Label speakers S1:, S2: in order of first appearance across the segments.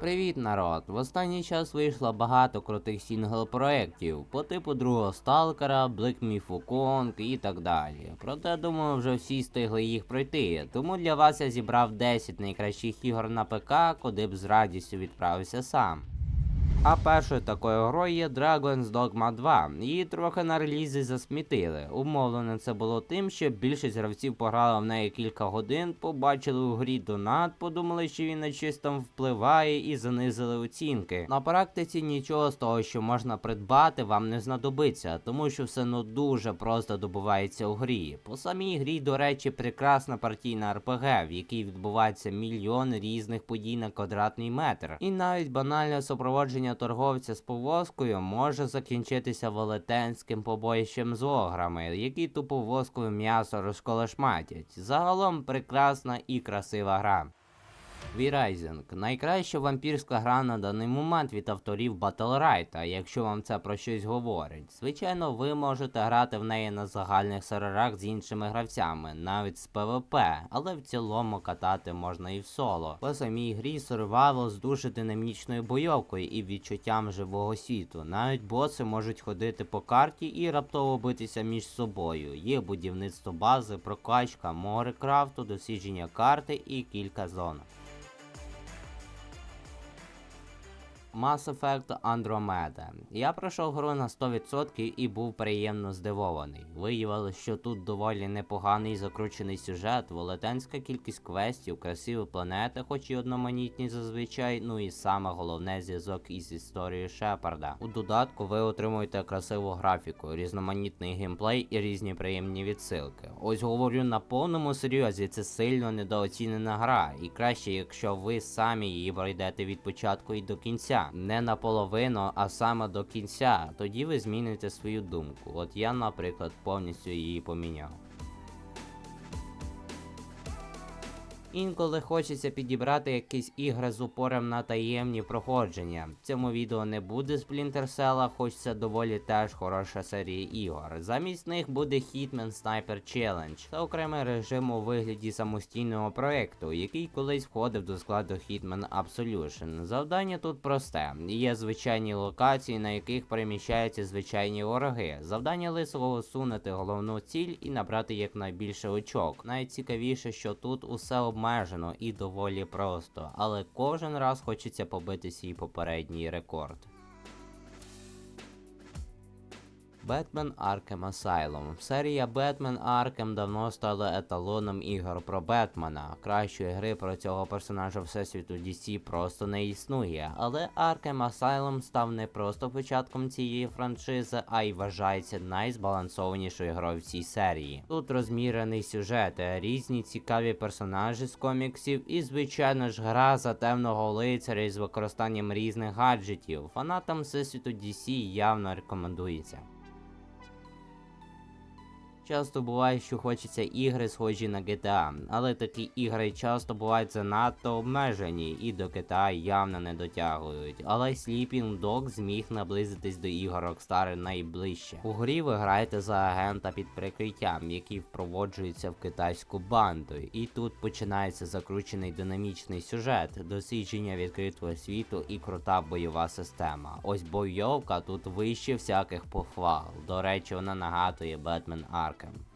S1: Привіт, народ! В останній час вийшло багато крутих сінгл-проєктів по типу другого сталкера, Black Myth Wukong і так далі. Проте думаю, вже всі встигли їх пройти. Тому для вас я зібрав 10 найкращих ігор на ПК, куди б з радістю відправився сам. А першою такою грою є Dragon's Dogma 2. Її трохи на релізі засмітили. Умовлено це було тим, що більшість гравців пограла в неї кілька годин, побачили у грі донат, подумали, що він на щось там впливає і занизили оцінки. На практиці нічого з того, що можна придбати, вам не знадобиться, тому що все ну дуже просто добувається у грі. По самій грі, до речі, прекрасна партійна РПГ, в якій відбувається мільйон різних подій на квадратний метр. І навіть банальне супроводження торговця з повозкою може закінчитися велетенським побоїщем з ограми, які ту повозкою м'ясо розколошматять. Загалом прекрасна і красива гра. V-Rising – найкраща вампірська гра на даний момент від авторів Battlerite, якщо вам це про щось говорить. Звичайно, ви можете грати в неї на загальних серверах з іншими гравцями, навіть з ПВП, але в цілому катати можна і в соло. По самій грі Survival з дуже динамічною бойовкою і відчуттям живого світу. Навіть боси можуть ходити по карті і раптово битися між собою. Є будівництво бази, прокачка, море крафту, дослідження карти і кілька зон. Mass Effect Andromeda. Я пройшов гру на 100% і був приємно здивований. Виявилось, що тут доволі непоганий закручений сюжет, велетенська кількість квестів, красиві планети, хоч і одноманітні зазвичай, ну і саме головне зв'язок із історією Шепарда. У додатку ви отримуєте красиву графіку, різноманітний геймплей і різні приємні відсилки. Ось говорю на повному серйозі, це сильно недооцінена гра, і краще, якщо ви самі її пройдете від початку і до кінця, не наполовину, а саме до кінця. Тоді ви зміните свою думку. От я, наприклад, повністю її поміняв. Інколи хочеться підібрати якісь ігри з упором на таємні проходження. В цьому відео не буде Splinter Cell, хоч це доволі теж хороша серія ігор. Замість них буде Hitman Sniper Challenge та окремий режим у вигляді самостійного проекту, який колись входив до складу Hitman Absolution. Завдання тут просте: є звичайні локації, на яких переміщаються звичайні вороги. Завдання лисого усунути головну ціль і набрати якнайбільше очок. Найцікавіше, що тут усе обмежено і доволі просто, але кожен раз хочеться побити свій попередній рекорд. Batman Arkham Asylum. Серія Batman Arkham давно стала еталоном ігор про Бетмена. Кращої гри про цього персонажа всесвіту DC просто не існує. Але Arkham Asylum став не просто початком цієї франшизи, а й вважається найзбалансованішою грою в цій серії. Тут розмірений сюжет, різні цікаві персонажі з коміксів, і, звичайно ж, гра за темного лицаря із використанням різних гаджетів. Фанатам всесвіту DC явно рекомендується. Часто буває, що хочеться ігри схожі на GTA, але такі ігри часто бувають занадто обмежені і до GTA явно не дотягують. Але Sleeping Dog зміг наблизитись до ігор Rockstar найближче. У грі ви граєте за агента під прикриттям, який впроводжується в китайську банду. І тут починається закручений динамічний сюжет, дослідження відкритого світу і крута бойова система. Ось бойовка тут вище всяких похвал. До речі, вона нагадує Batman Welcome.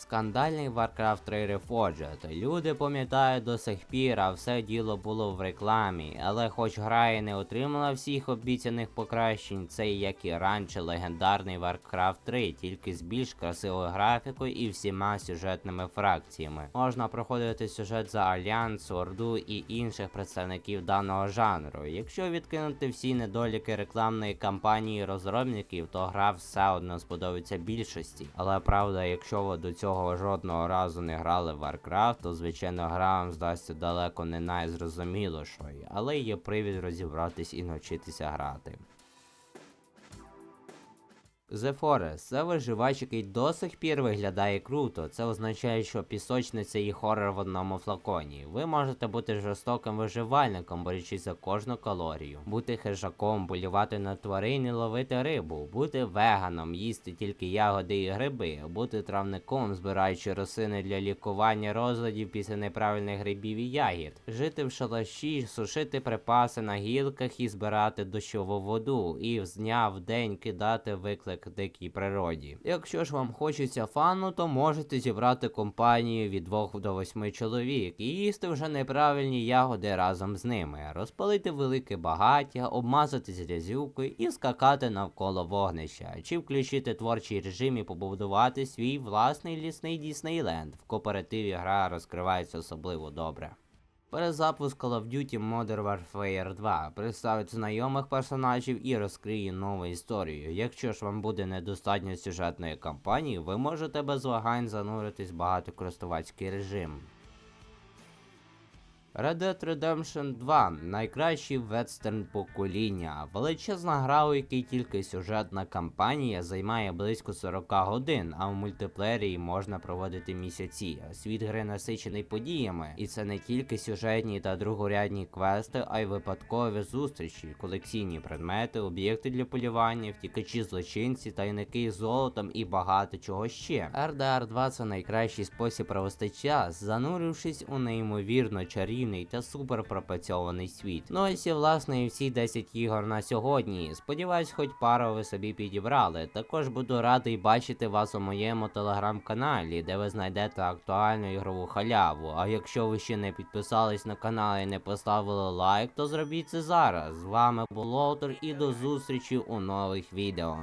S1: Скандальний Warcraft 3 Reforged. Люди пам'ятають до сих пір, а все діло було в рекламі. Але хоч гра і не отримала всіх обіцяних покращень, це як і раніше легендарний Warcraft 3, тільки з більш красивою графікою і всіма сюжетними фракціями. Можна проходити сюжет за Альянс, Орду і інших представників даного жанру. Якщо відкинути всі недоліки рекламної кампанії розробників, то гра все одно сподобається більшості. Але правда, якщо ви до цього жодного разу не грали в Warcraft, то звичайно грам здасться далеко не найзрозумілішою, але є привід розібратись і навчитися грати. The Forest – це виживач, який до сих пір виглядає круто. Це означає, що пісочниця і хорор в одному флаконі. Ви можете бути жорстоким виживальником, борючись за кожну калорію, бути хижаком, полювати на тварин і ловити рибу, бути веганом, їсти тільки ягоди і гриби, бути травником, збираючи рослини для лікування розладів після неправильних грибів і ягід, жити в шалаші, сушити припаси на гілках і збирати дощову воду, і з дня в день кидати виклик дикій природі. Якщо ж вам хочеться фану, то можете зібрати компанію від 2 до 8 чоловік і їсти вже неправильні ягоди разом з ними, розпалити велике багаття, обмазатись грязюкою і скакати навколо вогнища, чи включити творчий режим і побудувати свій власний лісний Діснейленд. В кооперативі гра розкривається особливо добре. Перезапуск Call of Duty Modern Warfare 2 представить знайомих персонажів і розкриє нову історію. Якщо ж вам буде недостатньо сюжетної кампанії, ви можете без вагань зануритись в багатокористувацький режим. Red Dead Redemption 2 найкращий вестерн покоління. Величезна гра, у якій тільки сюжетна кампанія займає близько 40 годин, а в мультиплеєрі можна проводити місяці. Світ гри насичений подіями, і це не тільки сюжетні та другорядні квести, а й випадкові зустрічі, колекційні предмети, об'єкти для полювання, втікачі злочинці, тайники з золотом і багато чого ще. RDR 2 це найкращий спосіб провести час, занурившись у неймовірно чарівний та супер пропрацьований світ. Ну ось і власне і всі 10 ігор на сьогодні. Сподіваюсь, хоч пару ви собі підібрали. Також буду радий бачити вас у моєму телеграм-каналі, де ви знайдете актуальну ігрову халяву. А якщо ви ще не підписались на канал і не поставили лайк, то зробіть це зараз. З вами був Лоутер і до зустрічі у нових відео.